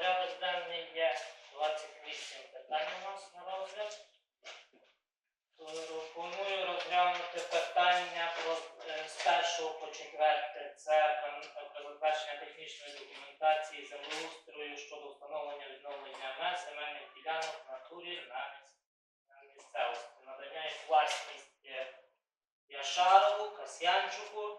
Порядок денний є 28 питань у нас на розгляд. Пропоную розглянути питання е, з 1 по 4. Це е, про технічної документації землеустрою щодо встановлення відновлення МЕС земельних ділянок в натурі на місцевості. Надання їх власність Яшарову, Касьянчуку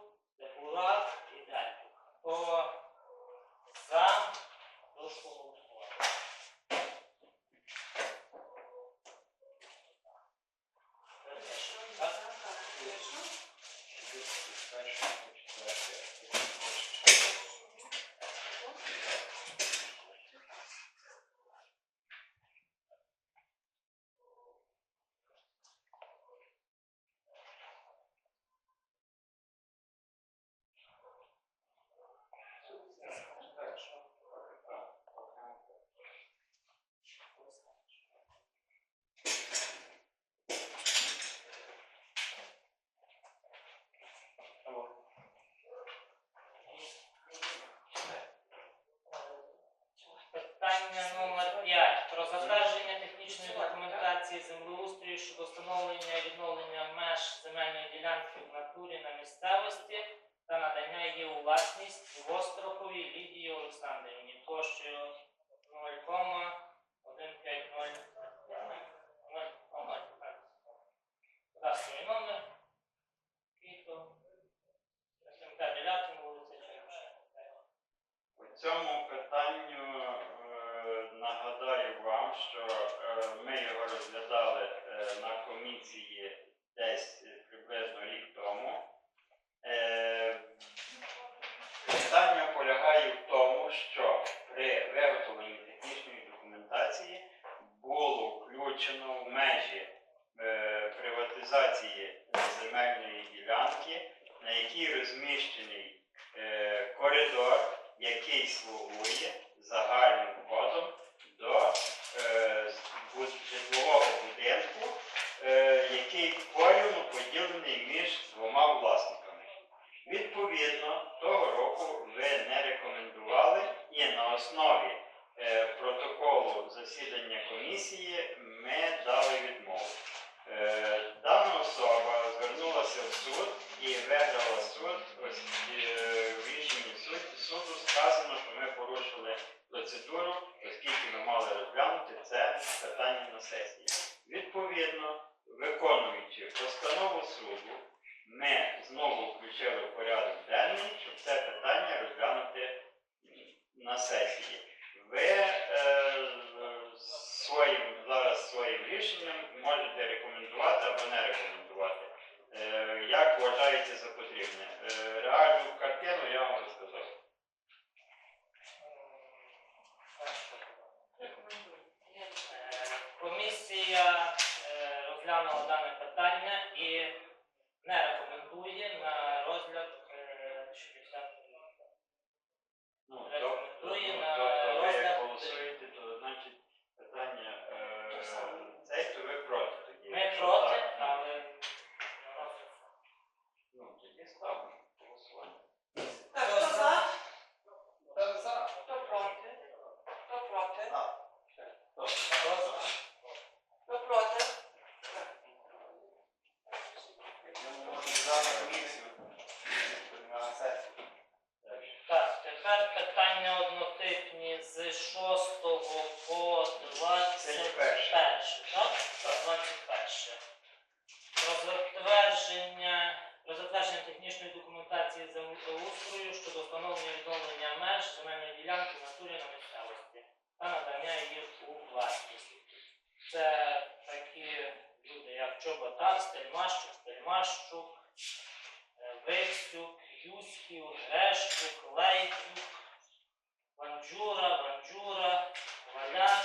своїм зараз своїм рішенням можете рекомендувати або не рекомендувати, е, як вважаєте за потрібне. Е, реальну картину я вам розказав.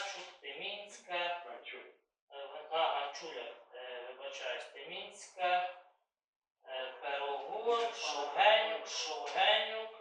Вакарчук, Тимінська, е, Гачуля, е, вибачаюсь, Тимінська, е, Пирогур, Шовгенюк, Шовгенюк.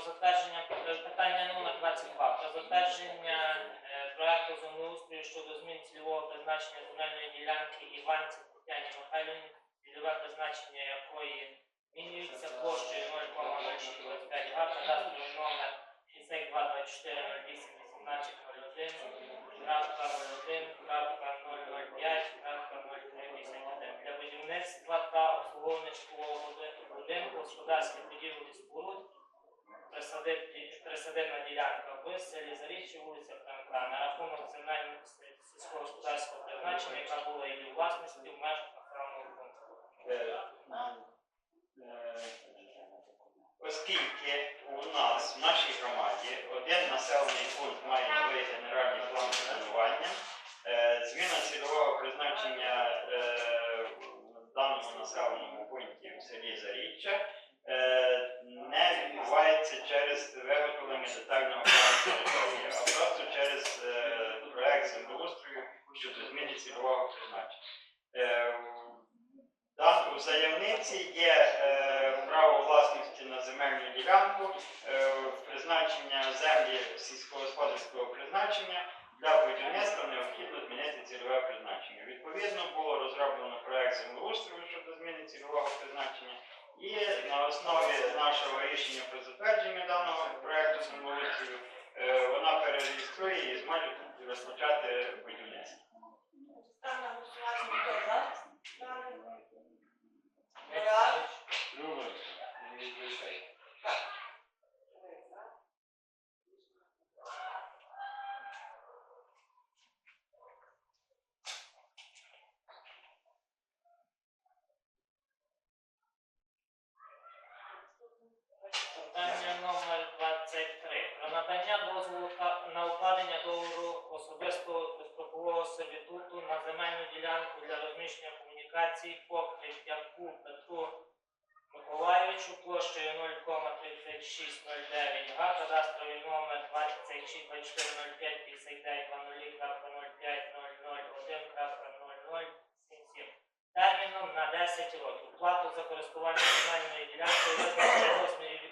Затвердження е, питання номер 22 про затвердження е, проекту землеустрою щодо змін цільового призначення земельної ділянки Іванці Тетяні Михайлівні, цільове призначення якої змінюється площею 0,0625 га, кадастровий номер 5224081801, крапка 01, крапка 005, крапка 0351 для будівництва та обслуговування житлового будинку, господарських будівель і споруд, присадибна ділянка в селі Заріччя, вулиця Франка, на рахунок земель сільськогосподарського призначення, яка була її власності в межах населеного пункту. Е, е, Оскільки у нас в нашій громаді один населений пункт має новий генеральний план планування, е, зміна цільового призначення е, в даному населеному пункті в селі Заріччя е, не відбувається через виготовлення детального плану території, а просто через е, проект землеустрою щодо зміни цільового призначення. Е, там у заявниці є е, право власності на земельну ділянку, е, призначення землі сільськогосподарського призначення для будівництва необхідно змінити цільове призначення. Відповідно, було розроблено проект землеустрою щодо зміни цільового призначення, і на основі нашого рішення про затвердження даного проекту землеустрою е, вона перереєструє і зможе розпочати будівництво. Ставлю на голосування. Хто за? Реально? Питання номер 23. Про надання дозволу та- на укладення договору особистого безстрокового сервітуту на земельну ділянку для розміщення комунікацій по Третьяку Петру Миколайовичу площею 0,3609 га, кадастровий номер 2624055900.050001.0077 терміном на 10 років. Плату за користування земельною ділянкою визначено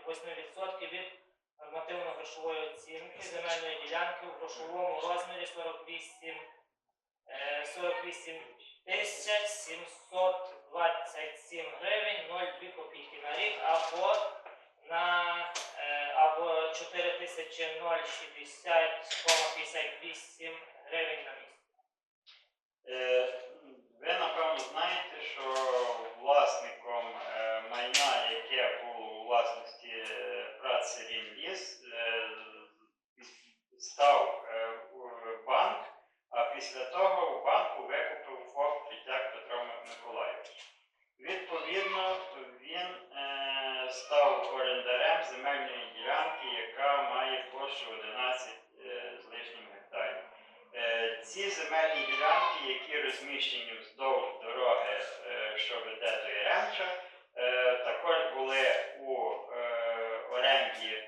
8% від нормативно-грошової оцінки земельної ділянки в грошовому розмірі 48, е, 48 727 гривень 0,2 копійки на рік або на е, або 4060,58 гривень на місяць. Е, Ви напевно знаєте, що власником е, майна, яке було у власності е, праці Рінліс, став е, а після того у банку викупив ФОП Третяк Петро Миколаївич. Відповідно, він е, став орендарем земельної ділянки, яка має площу 11 е, з лишнім гектарів. Е, Ці земельні ділянки, які розміщені вздовж дороги, е, що веде до Яремча, е, також були у е, оренді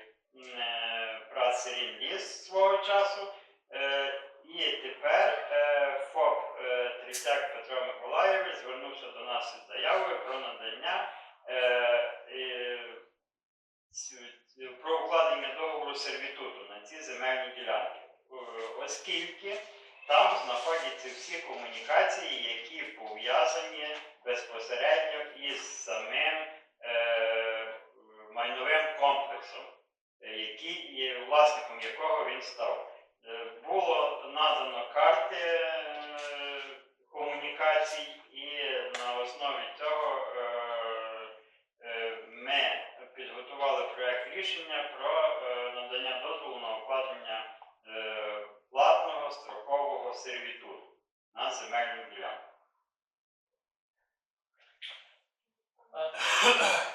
е, праці Рінліс свого часу. Е, І тепер е, ФОП е, Трісяк Петро Миколаєвич звернувся до нас із заявою про надання е, е, ць- про укладення договору сервітуту на ці земельні ділянки, Е, оскільки там знаходяться всі комунікації, які пов'язані безпосередньо із самим е, майновим комплексом, е, який є власником якого він став. Е, Було надано карти е, комунікацій, і на основі цього е, е, ми підготували проект рішення про е, надання дозволу на укладення е, платного строкового сервітуту на земельну ділянку. Е, Хто за?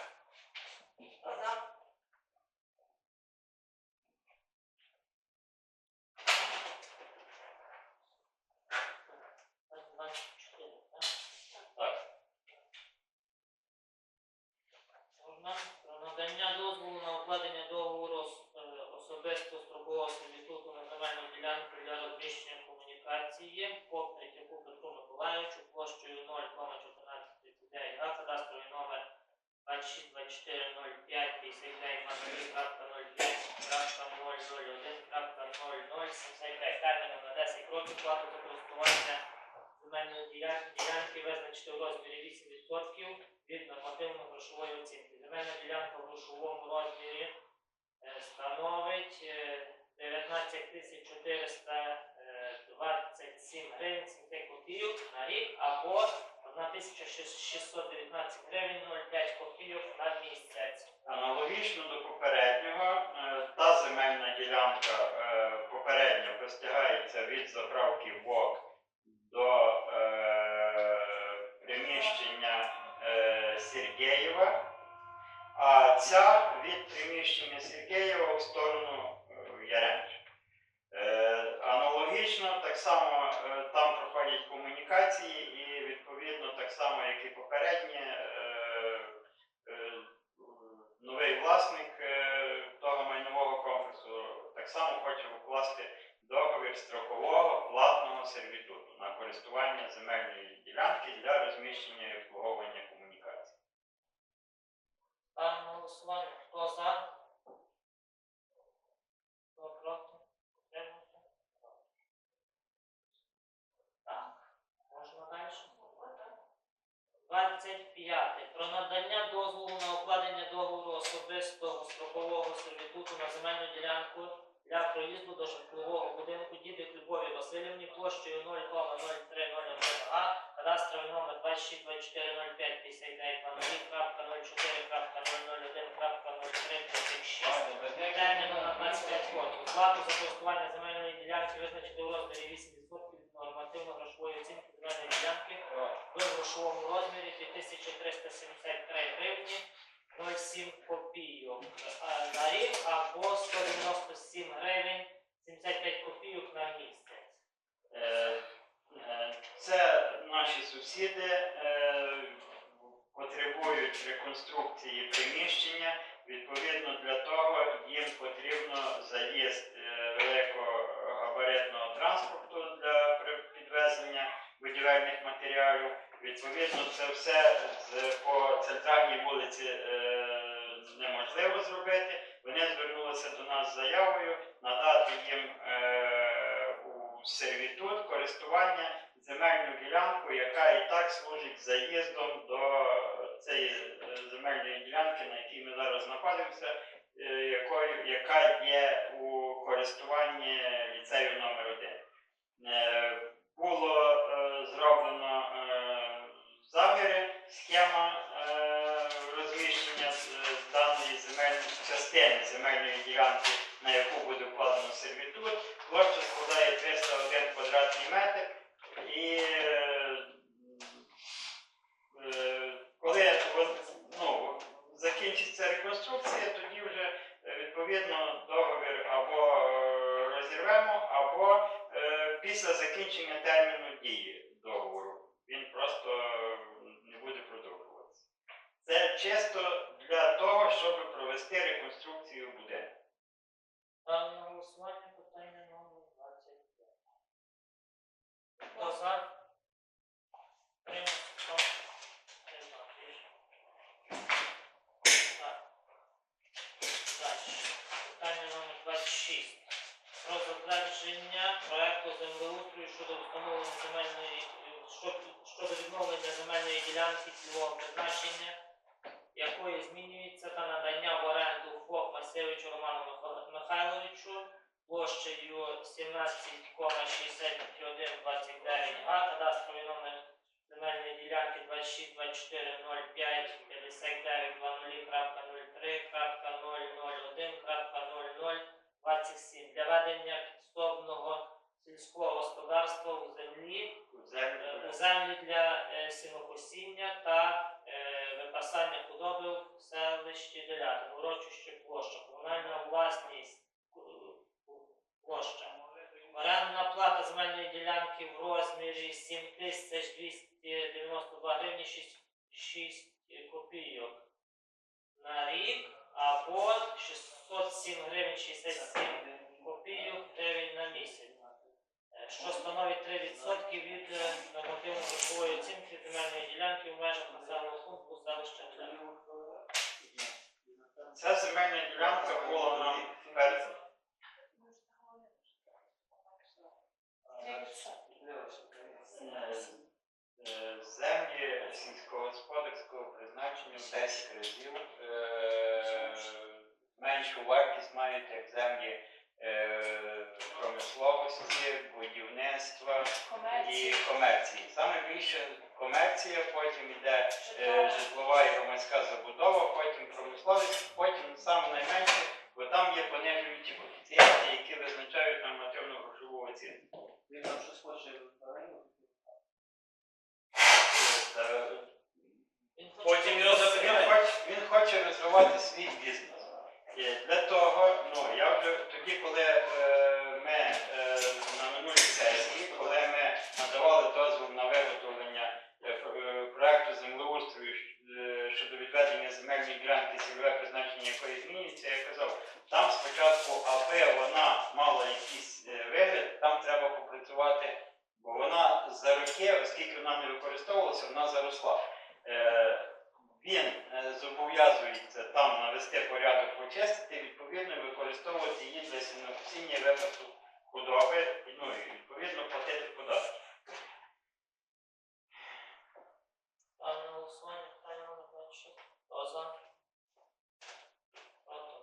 Одна про надання дозволу на укладення договору ос- е, особисто строкового сервітуту на земельну ділянку для розміщення комунікації по Третьяку Петру Миколаївичу площею 0,1439 га, кадастровий номер 26, 24, 05, 59, 00.05, 001.0075 терміном на 10 років плату за користування земельної діля- ділянки визначити у розмірі 8% від нормативно-грошової оцінки. Земельна ділянка в грошовому розмірі е, становить е, 19 тисяч 427 гривень 70 копійок на рік або 1619 гривень 05 копійок на місяць. Аналогічно до попереднього, е, та земельна ділянка е, попередньо простягається від заправки ВОК до е, приміщення Сергієва, а ця від приміщення Сергієва в сторону Яремча. Аналогічно, так само там проходять комунікації і відповідно так само, як і попереднє, е, е, новий власник е, того майнового комплексу так само хоче укласти договір строкового платного сервітуту на користування земельної ділянки для розміщення і обслуговування комунікацій. Ставимо голосування. Хто за? Хто проти? Утримався? Так. Можна далі? 25. Про надання дозволу на укладення договору особистого строкового сервітуту на земельну ділянку для проїзду до житлового будинку дідик Любові Васильівні площею 0,0301 А, кадастровий номер 26 24 05 59 00.001.003.36 терміну на 25 років. Плату за користування земельної ділянки визначити у розмірі 8% від нормативно-грошової оцінки земельної ділянки в грошовому розмірі 2373 гривні 07 копійок на рік або 197 гривень 75 копійок на місяць. Е, е, Це наші сусіди е, потребують реконструкції приміщення. Відповідно для того їм потрібно заїзд великогабаритного транспорту для підвезення будівельних матеріалів. Відповідно, це все по центральній вулиці е, неможливо зробити. Вони звернулися до нас з заявою надати їм е, у сервітут користування земельну ділянку, яка і так служить заїздом до цієї е, земельної ділянки, на якій ми зараз знаходимося, яка є у користуванні ліцею номер 1 Е, Було зроблено схема е, розміщення з- даної земельної частини земельної ділянки, на яку буде вкладено сервітут. Площа складає 301 квадратний метр. І е, е, коли вон- ну, закінчиться реконструкція, тоді вже е, відповідно договір або е, розірвемо, або е, після закінчення терміну дії договору він просто е, не буде продовжуватися. Це чисто для того, щоб провести реконструкцію будинку. Ставимо на голосування питання номер 25. Хто за? Приймемо. Хто? Приймемо. Рішення. Так. Далі. Питання номер 26. Про затвердження проекту землеустрою щодо встановлення земельної щодо, відновлення земельної ділянки цільового призначення, якої змінюється та надання в оренду ФОП Масевичу Роману Михайловичу площею 17,6129 А, кадастровий номер земельної ділянки 26 24 05 59 27 для ведення сільського господарства у землі У землю Е, землі для е, сінокосіння та е, випасання худоби в селищі Делятин, урочище площа, комунальна власність площа. Орендна плата земельної ділянки в розмірі 7292 гривні 6, 6 копійок на рік або 607 гривень 67 що становить 3% від е, нормативно-рухової оцінки земельної ділянки в межах населеного пункту селища Ця земельна ділянка була нам перед землі сільськогосподарського призначення 10 разів е, меншу вартість мають як землі você pode me dar цільове призначення якої змінюється, я казав, там спочатку, аби вона мала якийсь е, вигляд, там треба попрацювати, бо вона за роки, оскільки вона не використовувалася, вона заросла. Е, він е, зобов'язується там навести порядок, почистити, відповідно використовувати її для сінокосіння випадку худоби, ну і відповідно платити податки. Ставлю на голосування питання номер 26. Хто за? Проти?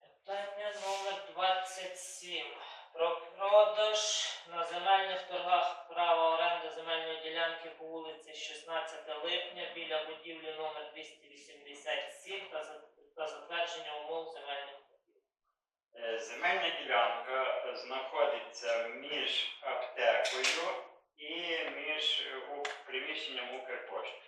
Питання номер 27. Про продаж на земельних торгах права оренди земельної ділянки по вулиці 16 липня біля будівлі номер 287 та затвердження умов земельних торгів. Е, Земельна ділянка знаходиться між аптекою і між приміщенням Укрпошти.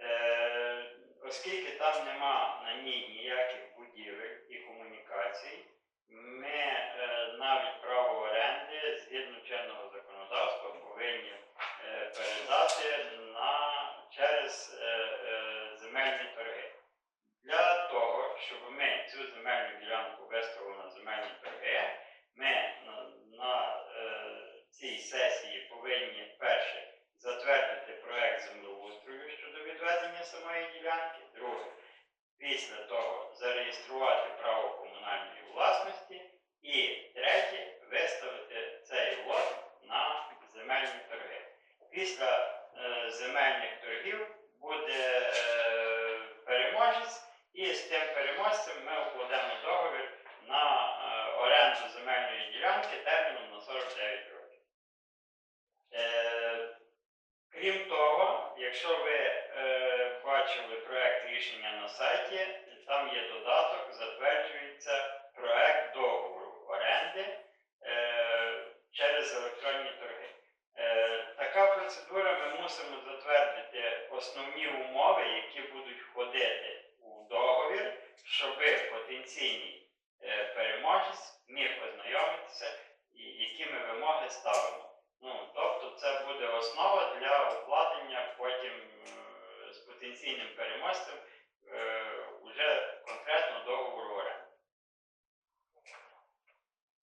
Е, Оскільки там нема на ній ніяких будівель і комунікацій, ми е, навіть право оренди згідно чинного законодавства повинні е, передати на, через е, земельні торги. Для того, щоб ми цю земельну ділянку виставили на земельні торги, ми на, на цій сесії повинні перше затвердити проект землеустрою щодо відведення самої ділянки. Друге, після того зареєструвати право комунальної власності. І третє виставити цей лот на земельні торги. Після е, земельних торгів буде е, переможець, і з тим переможцем ми укладемо договір на е, оренду земельної ділянки терміном на 49 років. Е, крім того, якщо ви бачили проект рішення на сайті, там є додаток, затверджується проект договору оренди е, через електронні торги. Е, така процедура ми мусимо затвердити основні умови, які будуть входити у договір, щоб потенційний е, переможець міг ознайомитися, і які ми вимоги ставимо. Ну, тобто це буде основа для з потенційним переможцем е, уже конкретно договору оренди.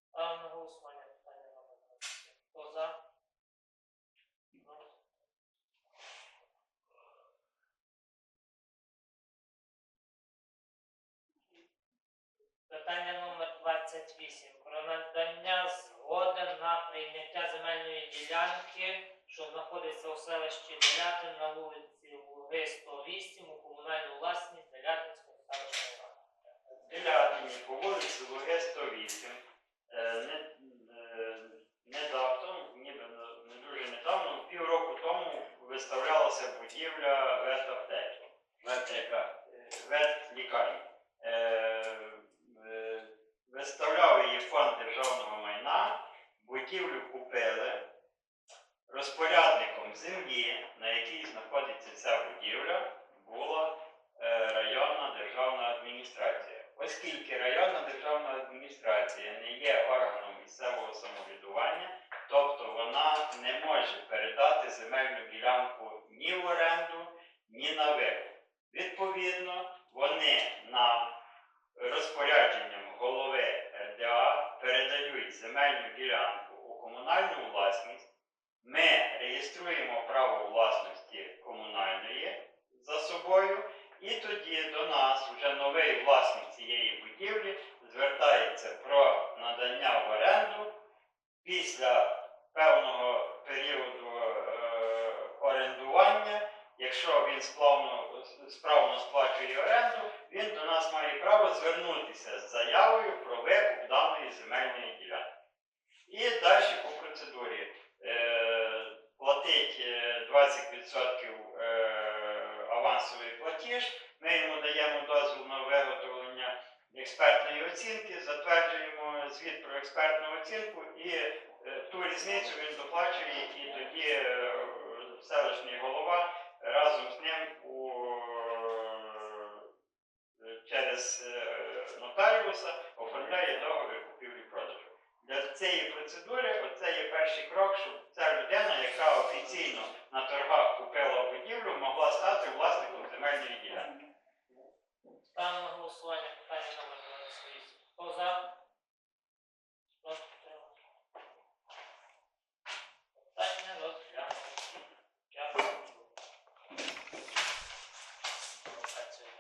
Ставлю на голосування питання номер 27. Хто за? Питання номер 28. Про надання згоди на прийняття земельної ділянки, що знаходиться у селищі Делятин на вулиці Луги 108 у комунальну власність Делятинської селищної ради. Телятині по вулиці Луги 108. Е, не, е, недавно, ніби не- не дуже недавно, півроку тому виставлялася будівля ветаптеки. Ветряка. ветлікарні. Е, е, Виставляв її фонд державного майна, будівлю купили. Розпорядником землі, на якій знаходиться ця будівля, була е, районна державна адміністрація. Оскільки районна державна адміністрація не є органом місцевого самоврядування, тобто вона не може передати земельну ділянку ні в оренду, ні на викуп. Відповідно, вони нам розпорядженням голови РДА передають земельну ділянку у комунальну власність. Ми реєструємо право власності комунальної за собою, і тоді до нас вже новий власник цієї будівлі звертається про надання в оренду після певного періоду е, орендування, якщо він справно сплачує оренду, він до нас має право звернутися з заявою про викуп даної земельної ділянки. І далі по процедурі е, платить е, 20% е, авансовий платіж. Ми йому даємо дозвіл на виготовлення експертної оцінки, затверджуємо звіт про експертну оцінку і е, ту різницю він доплачує, і тоді е, селищний голова разом з ним у, е, через е, нотаріуса оформляє договір купівлі-продажу. Для цієї процедури оце є перший крок, щоб ця людина, яка офіційно на торгах купила будівлю, могла стати власником земельної ділянки. Ставимо на голосування питання номер 26.